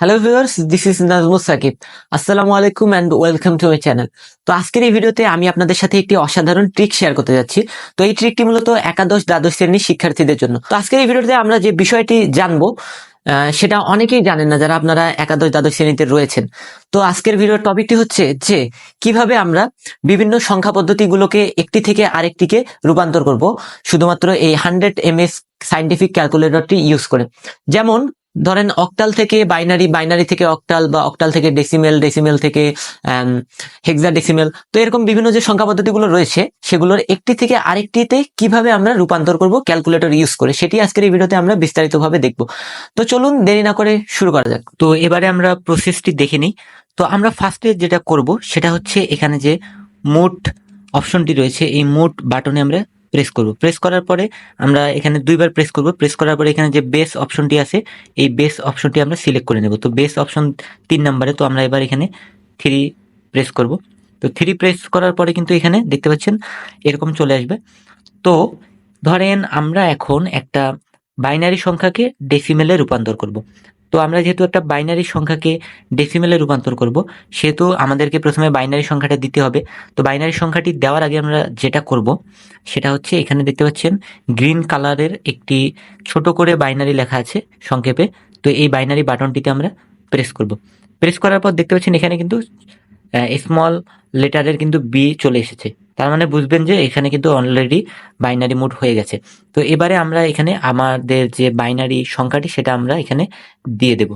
Hello viewers this is Najmul Sakib আসসালামু আলাইকুম and welcome to my channel তো আজকের এই ভিডিওতে আমি আপনাদের সাথে একটি অসাধারণ ট্রিক শেয়ার করতে যাচ্ছি। তো এই ট্রিকটি মূলত একাদশ, দ্বাদশ শ্রেণির শিক্ষার্থীদের জন্য। তো আজকের এই ভিডিওতে আমরা যে বিষয়টি জানব সেটা অনেকেই জানেন না যারা আপনারা একাদশ, দ্বাদশ শ্রেণীতে রয়েছেন। তো আজকের ভিডিওর টপিকটি হচ্ছে যে, কীভাবে আমরা বিভিন্ন সংখ্যা পদ্ধতিগুলোকে একটি থেকে আরেকটিকে রূপান্তর করব, শুধুমাত্র এই হান্ড্রেড এম এস সাইন্টিফিক ক্যালকুলেটরটি ইউজ করে। যেমন ধরেন অক্টাল থেকে বাইনারি বাইনারি থেকে অক্টাল বা অক্টাল থেকে ডেসিমেল ডেসিমেল থেকে হেক্সা ডেসিমেল তো এরকম বিভিন্ন যে সংখ্যা পদ্ধতিগুলো রয়েছে, সেগুলোর একটি থেকে আরেকটিতে কীভাবে আমরা রূপান্তর করব ক্যালকুলেটর ইউজ করে, সেটি আজকের এই ভিডিওতে আমরা বিস্তারিতভাবে দেখব। তো চলুন দেরি না করে শুরু করা যাক। তো এবারে আমরা প্রসেসটি দেখে নিই। তো আমরা ফার্স্টে যেটা করব, সেটা হচ্ছে এখানে যে মোট অপশনটি রয়েছে, এই মোট বাটনে আমরা প্রেস করব। প্রেস করার পরে আমরা এখানে দুইবার প্রেস করব। প্রেস করার পরে এখানে যে বেস অপশনটি আছে, এই বেস অপশনটি আমরা সিলেক্ট করে নেব। তো বেস অপশন তিন নম্বরে তো আমরা এবার এখানে থ্রি প্রেস করব। তো থ্রি প্রেস করার পরে কিন্তু এখানে দেখতে পাচ্ছেন এরকম চলে আসবে। তো ধরেন আমরা এখন একটা বাইনারি সংখ্যাকে ডেসিমেলে রূপান্তর করব। তো আমরা যেহেতু একটা বাইনারি সংখ্যাকে ডেসিমেলে রূপান্তর করব, সেহেতু আমাদেরকে প্রথমে বাইনারি সংখ্যাটা দিতে হবে। তো বাইনারি সংখ্যাটি দেওয়ার আগে আমরা যেটা করব, সেটা হচ্ছে এখানে দেখতে পাচ্ছেন গ্রিন কালারের একটি ছোট করে বাইনারি লেখা আছে সংক্ষেপে। তো এই বাইনারি বাটনটিতে আমরা প্রেস করব। প্রেস করার পর দেখতে পাচ্ছেন এখানে কিন্তু স্মল লেটারের কিন্তু বি চলে এসেছে। তার মানে বুঝবেন যে এখানে কিন্তু অলরেডি বাইনারি মোড হয়ে গেছে। তো এবারে আমরা এখানে আমাদের যে বাইনারি সংখ্যাটি, সেটা আমরা এখানে দিয়ে দেব।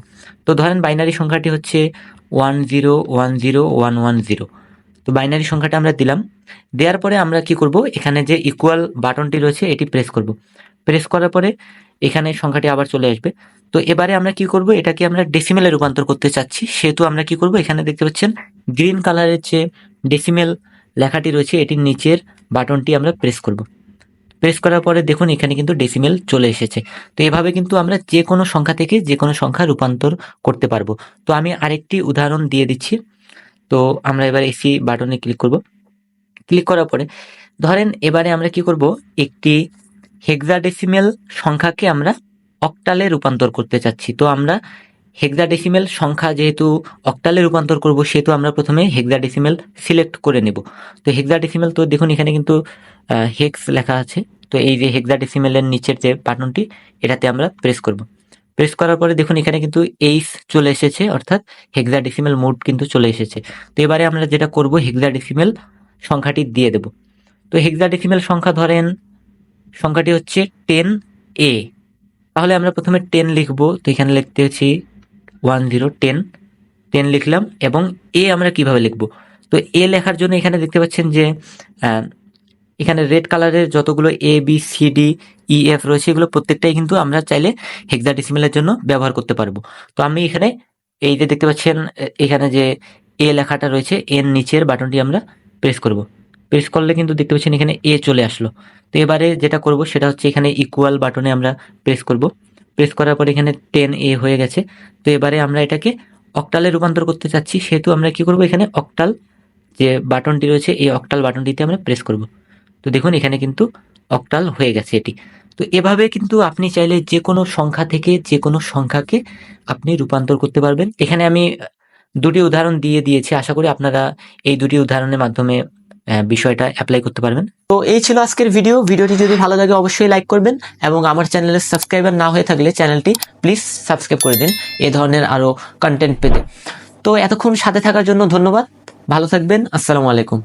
তো ধরেন বাইনারি সংখ্যাটি হচ্ছে one zero one zero one one zero তো বাইনারি সংখ্যাটা আমরা দিলাম। দেওয়ার পরে আমরা কি করব? এখানে যে ইকুয়াল বাটনটি রয়েছে, এটি প্রেস করব। প্রেস করার পরে এখানে সংখ্যাটি আবার চলে আসবে। তো এবারে আমরা কি করব? এটাকে আমরা ডেসিমেলে রূপান্তর করতে চাচ্ছি। সেহেতু আমরা কি করব? এখানে দেখতে পাচ্ছেন গ্রিন কালারের যে ডেসিমেল লেখাটি রয়েছে, এটির নিচের বাটনটি আমরা প্রেস করব। প্রেস করার পরে দেখুন, এখানে কিন্তু ডেসিমেল চলে এসেছে। তো এভাবে কিন্তু আমরা যে কোনো সংখ্যা থেকে যে কোনো সংখ্যা রূপান্তর করতে পারব। তো আমি আরেকটি উদাহরণ দিয়ে দিচ্ছি। তো আমরা এবার এসি বাটনে ক্লিক করব। ক্লিক করার পরে ধরেন এবারে আমরা কি করব? একটি হেক্সাডেসিমেল সংখ্যাকে আমরা অক্টালে রূপান্তর করতে চাচ্ছি। তো আমরা হেক্সাডেসিমেল সংখ্যা যেহেতু অক্টালে রূপান্তর করব, সেহেতু আমরা প্রথমে হেক্সাডেসিমেল সিলেক্ট করে নেব। তো হেক্সাডেসিমেল তো দেখুন এখানে কিন্তু হেক্স লেখা আছে। তো এই যে হেক্সাডেসিমেলের নিচের যে বাটনটি, এটাতে আমরা প্রেস করব। প্রেস করার পরে দেখুন এখানে কিন্তু এইস চলে এসেছে, অর্থাৎ হেক্সাডেসিমেল মোড কিন্তু চলে এসেছে। তো এবারে আমরা যেটা করব হেক্সাডেসিমেল সংখ্যাটি দিয়ে দেব। তো হেক্সাডেসিমেল সংখ্যা ধরেন, সংখ্যাটি হচ্ছে টেন এ তাহলে আমরা প্রথমে টেন লিখব। তো এখানে লিখতে হচ্ছি ওয়ান জিরো টেন টেন লিখলাম এবং এ আমরা কীভাবে লিখব? তো এ লেখার জন্য এখানে দেখতে পাচ্ছেন যে এখানে রেড কালারের যতগুলো A B C D E F রয়েছে, এগুলো প্রত্যেকটাই কিন্তু আমরা চাইলে হেক্সাডেসিমেলের জন্য ব্যবহার করতে পারব। তো আমি এখানে এই যে দেখতে পাচ্ছেন এখানে যে এ লেখাটা রয়েছে এর নিচের বাটনটি আমরা প্রেস করব। প্রেস করলে কিন্তু দেখতে পাচ্ছেন এখানে এ চলে আসলো। তো এবারে যেটা করব সেটা হচ্ছে এখানে ইকুয়াল বাটনে আমরা প্রেস করব। প্রেস করার পর এখানে টেন এ হয়ে গেছে। তো এবারে আমরা এটাকে অক্টালে রূপান্তর করতে চাচ্ছি। সেহেতু আমরা কি করব? এখানে অক্টাল যে বাটনটি রয়েছে, এই অক্টাল বাটনটিতে আমরা প্রেস করব। তো দেখুন এখানে কিন্তু অক্টাল হয়ে গেছে এটি। তো এভাবে কিন্তু আপনি চাইলে যে কোনো সংখ্যা থেকে যে কোনো সংখ্যাকে আপনি রূপান্তর করতে পারবেন। এখানে আমি দুটি উদাহরণ দিয়ে দিয়েছি। আশা করি আপনারা এই দুটি উদাহরণের মাধ্যমে বিষয়টা অ্যাপ্লাই করতে পারবেন। তো এই ছিল আজকের ভিডিও ভিডিওটি যদি ভালো লাগে, অবশ্যই লাইক করবেন এবং আমার চ্যানেলের সাবস্ক্রাইবার না হয়ে থাকলে চ্যানেলটি প্লিজ সাবস্ক্রাইব করে দিন। এ ধরনের আরও কন্টেন্ট পেতে। তো এতক্ষণ সাথে থাকার জন্য ধন্যবাদ। ভালো থাকবেন। আসসালামু আলাইকুম।